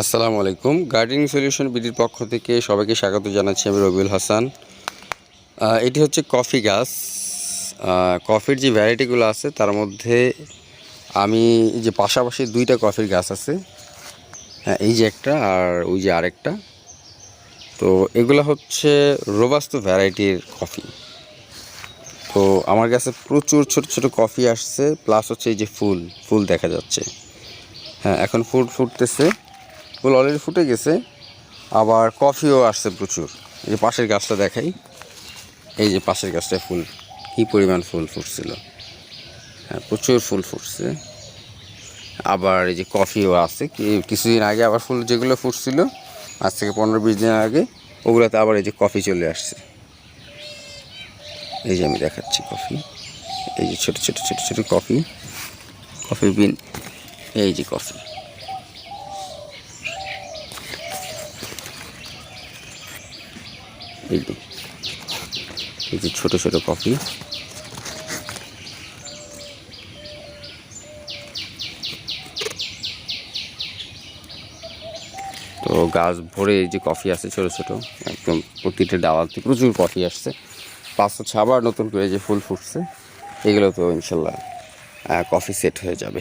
আসসালামু আলাইকুম। Gardening solution বিডির পক্ষ থেকে সবাইকে স্বাগত জানাচ্ছি আমি রবিউল হাসান। এটি হচ্ছে কফি গাছ। কফির যে ভ্যারাইটিগুলো আছে, তার মধ্যে আমি যে পাশাপাশি দুইটা কফির গাছ আছে। হ্যাঁ এই যে একটা আর ওই যে আরেকটা। তো এগুলো হচ্ছে রোবাস্তো ভ্যারাইটির কফি। তো আমার কাছে প্রচুর ছোট ছোট কফি আসছে, প্লাস হচ্ছে এই যে ফুল ফুল দেখা যাচ্ছে। হ্যাঁ এখন ফুল ফুটতেছে। ফুল অলরেডি ফুটে গেছে। আবার কফিও আসছে প্রচুর। এই যে পাশের গাছটা দেখাই। এই যে পাশের গাছটা ফুল, কী পরিমাণ ফুল ফুটছিল। হ্যাঁ প্রচুর ফুল ফুটছে। আবার এই যে কফিও আছে কিছুদিন আগে আবার ফুল যেগুলো ফুটছিল, আজ থেকে পনেরো বিশ দিন আগে, ওগুলোতে আবার এই যে কফি চলে আসছে। এই যে আমি দেখাচ্ছি কফি এই যে ছোটো ছোটো ছোটো ছোটো কফি কফি বিন, এই যে কফি এই যে এই যে ছোট ছোট কফি তো গাছ ভরে এই যে কফি আছে ছোট ছোট, একদম প্রতিটা ডাওয়াতে প্রচুর কফি আসছে। পাঁচ হচ্ছে আবার নতুন করে যে ফুল ফুটছে, এগুলো তো ইনশাল্লাহ কফি সেট হয়ে যাবে।